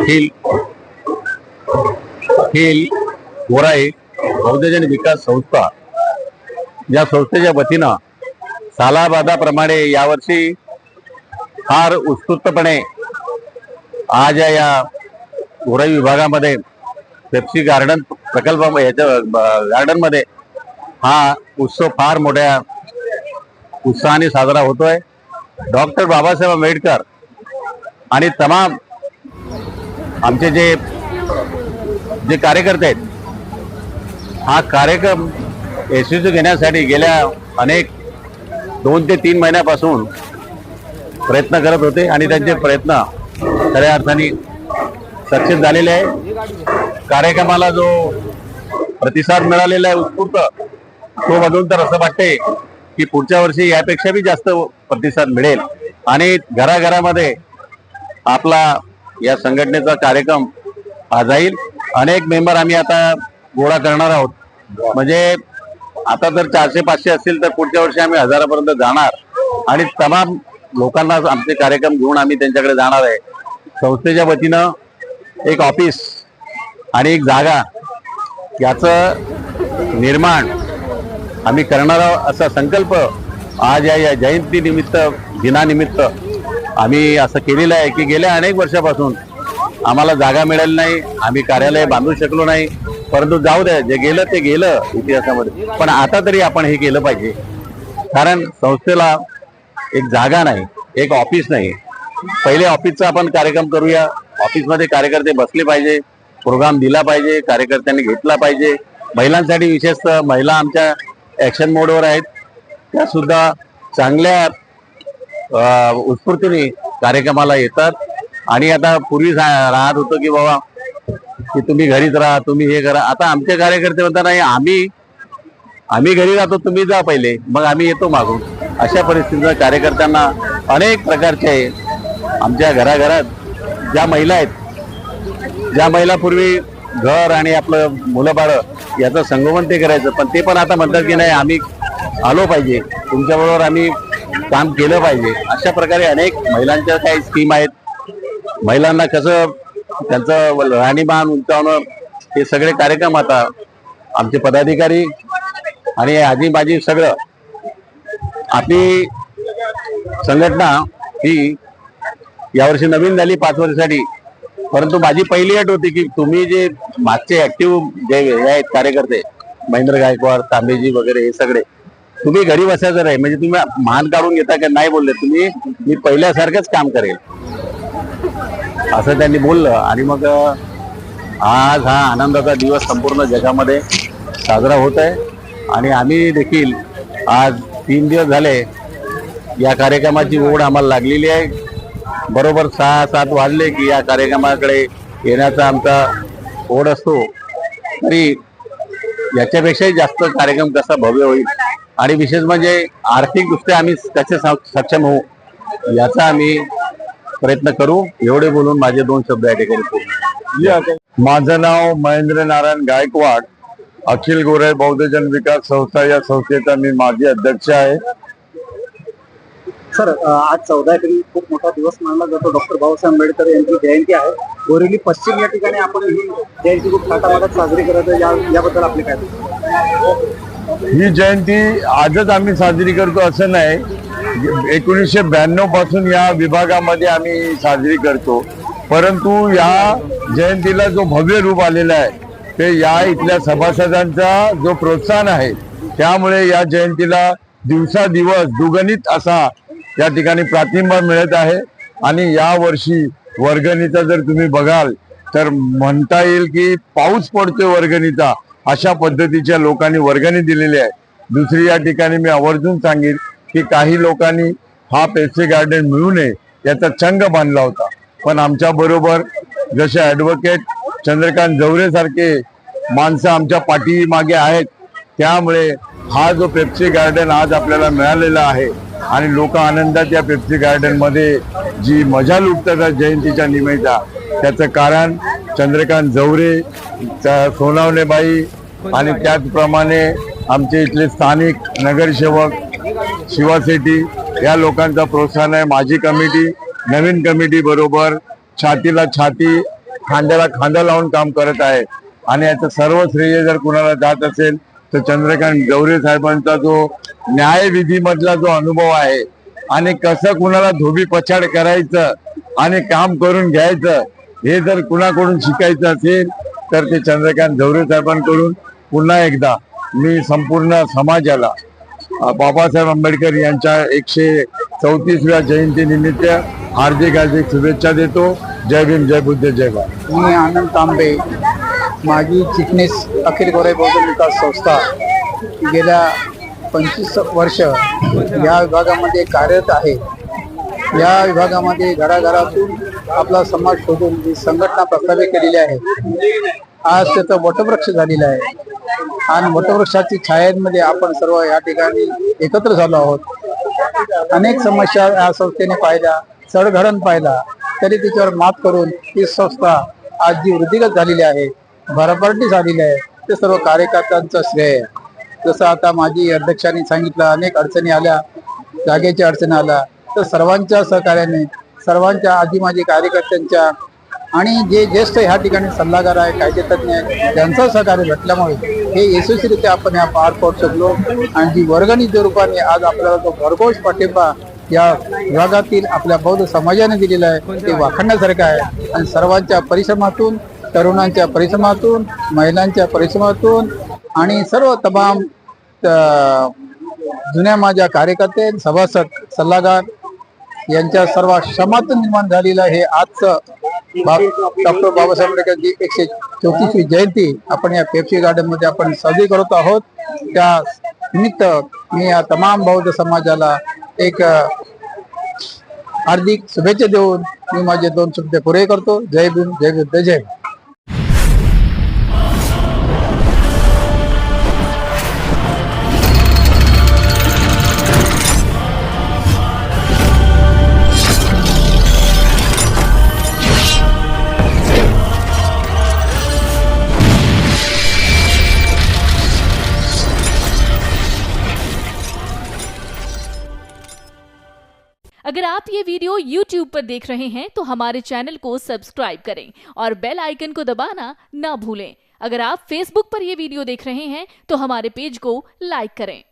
अखिल अखिल गोराई बौद्धजन विकास संस्था या संस्थेच्या वतीनं सालाबादाप्रमाणे यावर्षी फार उत्स्फूर्तपणे आज या- या गोराई विभागामध्ये पेप्सी गार्डन प्रकल्प याच्या गार्डनमध्ये हा उत्सव फार मोठ्या उत्साहाने साजरा होतोय. डॉक्टर बाबासाहेब आंबेडकर आणि तमाम आमचे जे जे कार्यकर्ते आहेत हा कार्यक्रम यशस्वी घेण्यासाठी गेल्या अनेक दोन ते तीन महिन्यापासून प्रयत्न करत होते आणि त्यांचे प्रयत्न खऱ्या अर्थाने सक्सेस झालेले आहे. कार्यक्रमाला जो प्रतिसाद मिळालेला आहे उत्स्फूर्त तो बघून तर असं वाटते की पुढच्या वर्षी यापेक्षा बी जास्त प्रतिसाद मिळेल. आणि घराघरामध्ये आपला या संघटनेचा कार्यक्रम हा जाईल अनेक मेंबर आम्ही आता गोळा करणार आहोत. म्हणजे आता जर चारशे पाचशे असतील तर पुढच्या वर्षी आम्ही हजारापर्यंत जाणार. आणि तमाम लोकांना आमचे कार्यक्रम घेऊन आम्ही त्यांच्याकडे जाणार आहे. संस्थेच्या वतीनं एक ऑफिस आणि एक जागा याचं निर्माण आम्ही करणार आहोत असा संकल्प आज या या जयंती निमित्त दिनानिमित्त आम्ही असं केलेलं आहे की गेल्या अनेक वर्षापासून आम्हाला जागा मिळाली नाही आम्ही कार्यालय बांधू शकलो नाही. परंतु जाऊ द्या जे गेलं ते गेलं इतिहासामध्ये. पण आता तरी आपण हे केलं पाहिजे. कारण संस्थेला एक जागा नाही एक ऑफिस नाही. पहिले ऑफिसचा आपण कार्यक्रम करूया. ऑफिसमध्ये कार्यकर्ते बसले पाहिजे प्रोग्राम दिला पाहिजे कार्यकर्त्यांनी घेतला पाहिजे. महिलांसाठी विशेषतः महिला आमच्या ॲक्शन मोडवर आहेत. त्या सुद्धा चांगल्या उत्स्फूर्तीने कार्यक्रमाला येतात. आणि आता पूर्वी राहत होतं की बाबा की तुम्ही घरीच राहा तुम्ही हे करा. आता आमचे कार्यकर्ते म्हणतात नाही आम्ही आम्ही घरी राहतो तुम्ही जा पहिले. मग आम्ही येतो मागून. अशा परिस्थितीत कार्यकर्त्यांना अनेक प्रकारचे आमच्या घराघरात ज्या महिला आहेत ज्या महिला पूर्वी घर आणि आपलं मुलं बाळं याचं संगोपन ते करायचं. पण ते पण आता म्हणतात की नाही आम्ही आलो पाहिजे. तुमच्याबरोबर आम्ही काम केलं पाहिजे. अशा प्रकारे अनेक महिलांच्या काही स्कीम आहेत. महिलांना कसं त्यांचं राहणीमान उंचावणं हे सगळे कार्यक्रम आता आमचे पदाधिकारी आणि आजी बाजी सगळं. आपली संघटना ही यावर्षी नवीन झाली पाच वर्षासाठी. परंतु माझी पहिली अट होती की तुम्ही जे मागचे ऍक्टिव्ह जे हे आहेत कार्यकर्ते महेंद्र गायकवाड तांबेजी वगैरे हे सगळे तुम्ही घरी बसायचं नाही. म्हणजे तुम्ही मान काढून घेता का नाही बोलले तुम्ही मी पहिल्यासारखंच काम करेल. असं त्यांनी बोललं. आणि मग आज हा आनंदाचा दिवस संपूर्ण जगामध्ये साजरा होत आहे. आणि आम्ही देखील आज तीन दिवस झाले या कार्यक्रमाची ओढ आम्हाला लागलेली आहे. बरोबर सहा सात वाजले की या कार्यक्रमाकडे येण्याचा आमचा ओढ असतो. तरी याच्यापेक्षाही जास्त कार्यक्रम कसा भव्य होईल आणि विशेष म्हणजे आर्थिकदृष्ट्या आम्ही स- सक्षम होऊ याचा आम्ही प्रयत्न करू. एवढे बोलून माझे दोन शब्द या ठिकाणी. माझं नाव महेंद्र नारायण गायकवाड. अखिल गोरे बौद्धजन विकास संस्था या संस्थेचा मी माजी अध्यक्ष आहे. सर आज चौदा एप्रिल खूप मोठा दिवस मानला जातो. डॉक्टर बाबासाहेब आंबेडकर यांची जयंती आहे. बोरिवली पश्चिम या ठिकाणी आपण ही जयंती खूप थाटामाटात साजरी करत आहे. या याबद्दल आपले काय ही जयंती आजच आम्ही साजरी करतो असं नाही. एकोणीसशे ब्याण्णवपासून या विभागामध्ये आम्ही साजरी करतो. परंतु या जयंतीला जो भव्य रूप आलेला आहे ते या इथल्या सभासदांचा जो प्रोत्साहन आहे त्यामुळे या जयंतीला दिवसादिवस दुगणित असा या ठिकाणी प्रातिंबा मिळत आहे. आणि या वर्षी वर्गणीचा जर तुम्ही बघाल तर म्हणता येईल की पाऊस पडतोय वर्गणीचा. अशा पद्धतीच्या लोकांनी वर्गणी दिलेली आहे. दुसरी या ठिकाणी मी आवर्जून सांगेन की काही लोकांनी हा पेप्सी गार्डन मिळू नये याचा चंग बांधला होता. पण आमच्या बरोबर जसे ऍडव्होकेट चंद्रकांत जवरेसारखे माणसं आमच्या पाठीमागे आहेत. त्यामुळे हा जो पेप्सी गार्डन आज आपल्याला मिळालेला आहे आणि लोक आनंदात या पेप्सी गार्डनमध्ये जी मजा लुटतात जयंतीच्या निमित्त त्याचं कारण चंद्रकांत जवरे च- सोनावणेबाई आणि त्याचप्रमाणे आमचे इथले स्थानिक नगरसेवक शिवासेटी या लोकांचा प्रोत्साहन आहे. माझी कमिटी नवीन कमिटी बरोबर छातीला छाती खांद्याला खांदा लावून काम करत आहे. आणि याचं सर्व श्रेय जर कुणाला जात असेल तर चंद्रकांत गौरे साहेबांचा जो न्यायविधीमधला जो अनुभव आहे आणि कसं कुणाला धोबी पछाड करायचं आणि काम करून घ्यायचं हे जर कुणाकडून शिकायचं असेल तर ते चंद्रकांत झवरे साहेबांकडून पुन्हा एकदा मी संपूर्ण समाजाला बाबासाहेब आंबेडकर यांच्या एकशे चौतीसव्या जयंतीनिमित्त हार्दिक हार्दिक शुभेच्छा देतो. जय भीम जय बुद्ध जय भारत. मी आनंद तांबे. माझी चिटणीस अखिल गोरे बौद्ध विकास संस्था गेल्या पंचवीस वर्ष या विभागामध्ये कार्यरत आहे. या विभागामध्ये घराघरातून आपला समाज शोधून जी संघटना प्रस्थापित केलेली आहे. आज त्याचं वटवृक्ष झालेलं आहे. आणि वटवृक्षाची छायांमध्ये आपण सर्व या ठिकाणी एकत्र झालो आहोत. अनेक समस्या या संस्थेने पाहिल्या चढघडण पाहिला. तरी तिच्यावर मात करून ही संस्था आज जी वृद्धिगत झालेली आहे भरभरटी झालेली आहे ते सर्व कार्यकर्त्यांचं श्रेय आहे. जसं आता माजी अध्यक्षांनी सांगितलं अनेक अडचणी आल्या जागेच्या अडचणी आल्या. तर सर्वांच्या सहकार्याने सर्वांच्या आधी माझी कार्यकर्त्यांच्या आणि जे ज्येष्ठ ह्या ठिकाणी सल्लागार आहे कायदेतज्ञ आहे त्यांचं सहकार्य भेटल्यामुळे हे यशस्वीरित्या आपण या पार पाडू शकलो. आणि जी वर्गणीच्या रूपाने आज आपल्याला जो भरघोष पाठिंबा या विभागातील आपल्या बौद्ध समाजाने दिलेलं आहे ते वाखण्यासारखं आहे. आणि सर्वांच्या परिश्रमातून तरुणांच्या परिश्रमातून महिलांच्या परिश्रमातून आणि सर्व तमाम जुन्या माझ्या कार्यकर्ते सभासद सल्लागार यांच्या सर्व श्रमातून निर्माण झालेलं हे आजचं डॉक्टर बाबासाहेब आंबेडकरची एकशे चौतीसवी जयंती आपण या पेप्सी गार्डनमध्ये आपण साजरी करत आहोत. त्या निमित्त मी या तमाम बौद्ध समाजाला एक हार्दिक शुभेच्छा देऊन मी माझे दोन शब्द पुरे करतो. जय भीम जय बुद्ध जय अगर आप ये वीडियो YouTube पर देख रहे हैं तो हमारे चैनल को सब्सक्राइब करें और बेल आइकन को दबाना ना भूलें। अगर आप Facebook पर यह वीडियो देख रहे हैं तो हमारे पेज को लाइक करें।